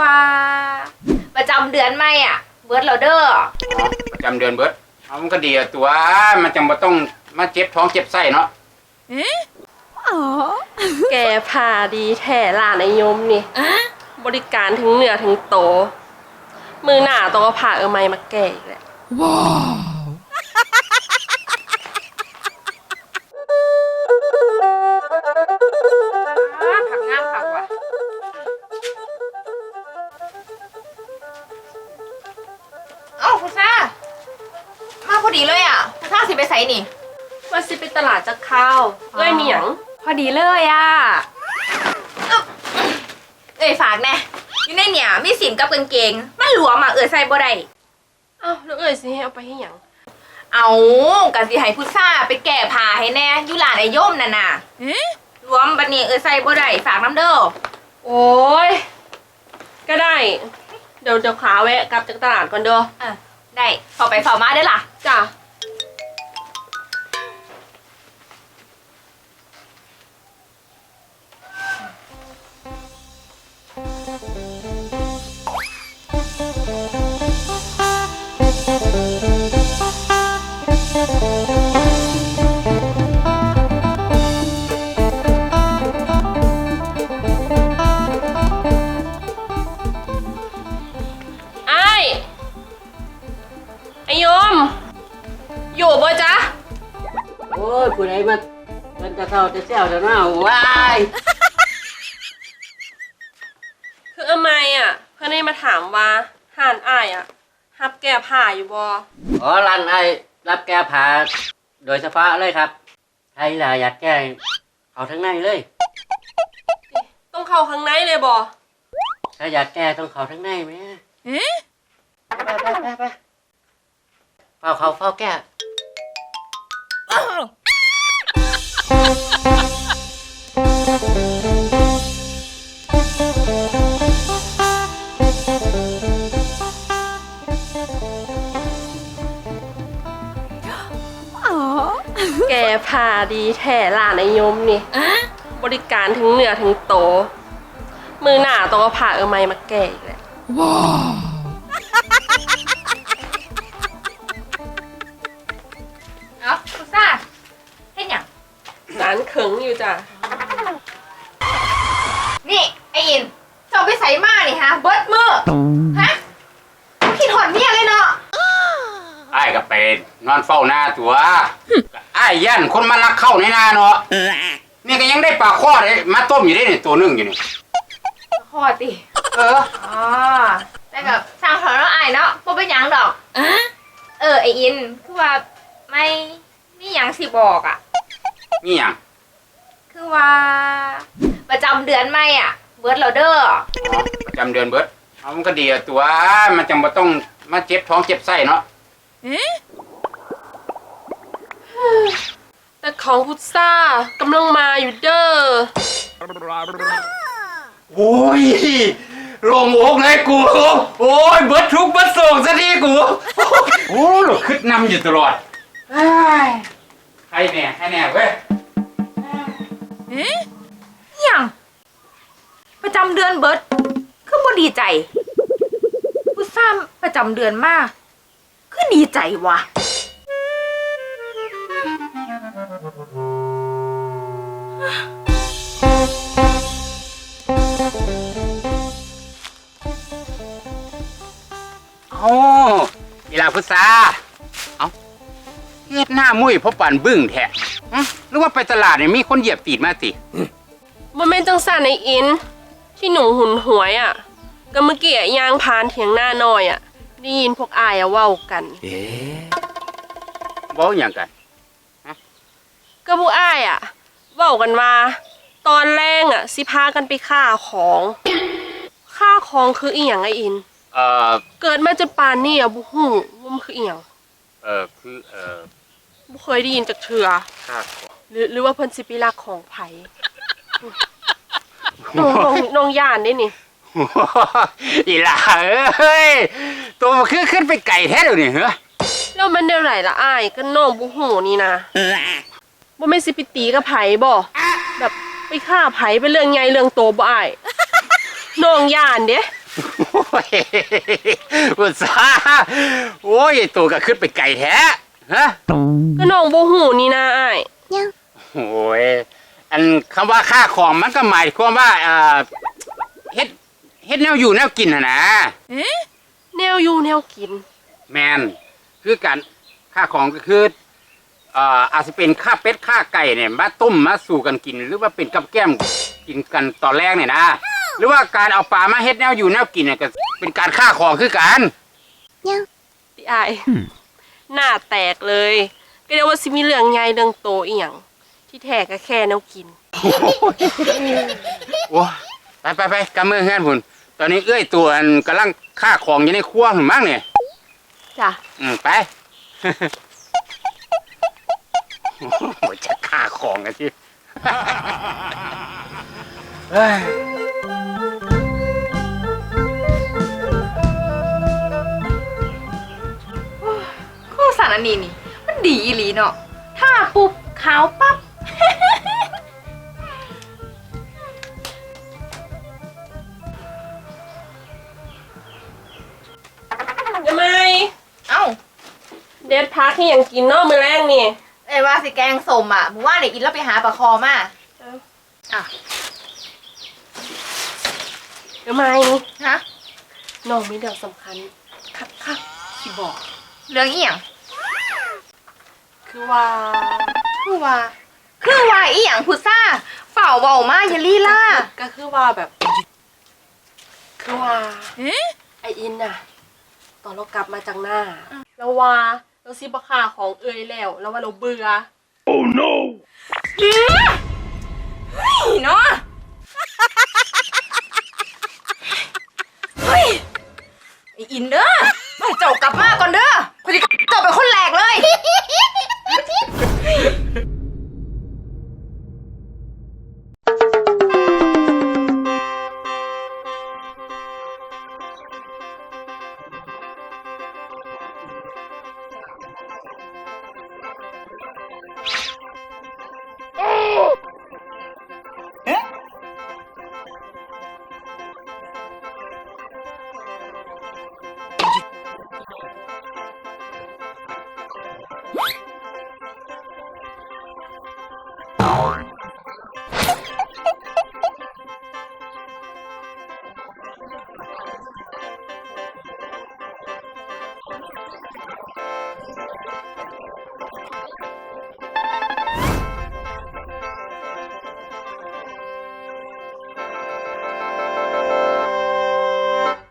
ว่า ประจำเดือนไม่อะ เบิร์ดเราเด้อประจำเดือนเบิดเอามันก็ดีอะตัว มันจังบ่ต้องมาเจ็บท้องเจ็บไส้เนาะแกพาดีแท่ล่านายมนี่ บริการถึงเหนือถึงโต มือหน้าต้องเอาผ่าเออไม้มาแก่อีกแหละอ้า พอดีเลยอะคุณซ่าสิไปใส่นี่ว่าสิไปตลาดจะข้าวเอ้ยมีหยังพอดีเลยอะอึ๊บเอ้ยฝากแน่อยู่ในเนี่ยมีสินกับกางเกง มันหลวมอะเอ้ยใส่บ่ได้อ้าวแล้วเอ้ยสิให้เอาไปให้หยังเอากันสิให้พุซ่าไปแก่ผ้าให้แน่อยู่หลานไอ้ย่มนั่นน่ะรวมบัดนี้เอ้ยใส่บ่ได้ฝากน้ำเด้อโอ้ยก็ได้ เดี๋ยวเดี๋ยวขาแวะกลับจากตลาดก่อนเด้อเออได้ขอไปฝอมาเด้อล่ะ จ้ ใดมามันจะเข้าจะเซวจะเน่าว้ายคือเอาไม่อะ เพื่อนได้มาถามว่าห่านอ้ายอะฮับแก่ผ่าอยู่บ่อ๋อรันไอรับแก้ผ่าโดยเฉพาะเลยครับใครล่ะอยากแก้เอาทั้งในเลย ต้องเข้าข้างในเลยบ่ถ้าอยากแก้ต้องเขาทั้งในไหมไปไปไปไปเฝ้าเขาเฝ้าแก้ แก่ผ่าดีแท่ล่านายมนี่บริการถึงเหนือถึงโต มือหน้าต้องเอาผ่าเออไม้มาแก่อีกแหละเสารเขิงอยู่จ้ะนี่ไอ้อินเจ้าไปใส่มานี่ฮะ เบิดมือฮะคิดหอนเมียเลยเนาะอ้ายก็ไปนอนเฝ้าหน้าตัวอ้ายย่านคนมาลักเข้าในนาเนาะนี่ก็ยังได้ปลาข้อเลยมาต้มอยู่ได้นี่ตัวหนึงอยู่นี่คอติเอออ๋อแต่กับสร้างถอนแล้วอายเนาะบ่เป็นหยังดอก เออไออินคือว่าไม่มีหยังสิบอกอะมีหยัง คือว่า ประจำเดือนไม่อะ เบิร์ดเราเด้อประจำเดือนเบิดเอามันก็ดีอะตัว มันจังบ่ต้องมาเจ็บท้องเจ็บไส้เนาะแต่ของพุทซ่ากำลังมาอยู่เด้อ โอ้ยลงอกเลยกู โอ้ยเบิดทุกข์เบิดโศกซะทีกู โอ้หลดขึ้นนำอยู่ตลอดเอ้ยใครแน่ใครแน่เว้ย อิหยังประจำเดือนเบิร์ดคือบ่ดีใจผู้ซ้ำประจำเดือนมากคือดีใจวะโอ้อีลาพุทธาเอาเฮ็ดหน้ามุ้ยเพราะปั่นบึ้งแท้หึ หรือว่าไปตลาดเนี่ยมีคนเหยียบตีดมาสิมันเป็นจังสันในอิน ที่หนูหุนหวยอะ ก็เมื่อกี้อะยางพานเถียงหน้าหน่อยอะได้ยินพวกอายอะเว้ากัน เอ๊ะบ่อย่างกัน ก็พวกอ้ายอะเว้ากันว่าตอนแรกอะ สิพากันไปฆ่าของฆ่าของคืออีหยังไออิน เอ่อ เกิดมาจนปานนี่อะบุหูว่ามันคืออีหยังเออคือ เอ่อบุเคยได้ยินจากเถื่อค่าของ หรือหรือว่าเพิ่นสิไปลักของไผน้องน้องน้องย่านได้นี่อีหลาเอ้ยตัวมันคือขึ้นไปไก่แท้เดี๋ยวนี้เหรอแล้วมันได้ไรละอ้ายก็น้องบุหูนี่นะบ่แม่นสิไปตีกับไผบ่แบบไปฆ่าไผเป็นเรื่องใหญ่เรื่องโตบ่อ้ายน้องย่านเด้โอ้ยอุตส่าห์โอ้ยตัวก็ขึ้นไปไกลแท้ฮะก็น้องบ่หูนี่นะอ้าย โอ้ยอันคำว่าค่าของมันก็หมายความว่าเอ่อเฮ็ดเฮ็ดแนวอยู่แนวกินน่ะนะแนวอยู่แนวกิน แมนคือการค่าของก็คือเอ่ออาจจะเป็นค่าเป็ดค่าไก่เนี่ยมาต้มมาสู่กันกิน หรือว่าเป็นกับแก้มกินกันตอนแรกเนี่ยนะ หรือว่าการเอาปลามาเฮ็ดแนวอยู่แนวกินเนี่ยก็เป็นการค่าของคือกันพี่อ้ายหน้าแตกเลย ก็เรียกว่าสิมีเรื่องใหญ่เรื่องโตอีหยัง ที่แท้ก็แค่แนวกิน โอ้ไปไปไปกำมือเฮือนพุ่นตอนนี้เอื้อยตัวอันกำลังค่าของอยู่ในครัวหุ่นมั้งเนี่ยจ้ะ อืมไป โอ้โหจะค่าของกันที่เฮ้ยคู่สารอันนี้นี่ มันดีอีหลีเนาะถ้าปุ๊บขาวปั๊บ เด็ดพักที่ยังกินเนอกมือแรงนี่เอ้ยว่าสิแกงสมอะมึงว่าเด็กอินแล้วไปหาปลาคอมายังไงฮะน้องมีเรื่องสำคัญคักคักๆที่บอก เรื่องอีหยังคือว่าคือว่า คือว่าอีหยังพุซ่าเฝ้าเบามาอย่าลีล่าก็คือว่าแบบ คือว่าไออินน่ะ ตอนเรากลับมาจากหน้าเราว่า เราซิบค่าของเอ่ยแล้ว แล้วว่าเราเบื่อนี่เนาะเฮ้ยไออินเด้อมาให้เจ้ากลับมาก่อนเด้อพอดีเจ้าเป็นคนแรกเลย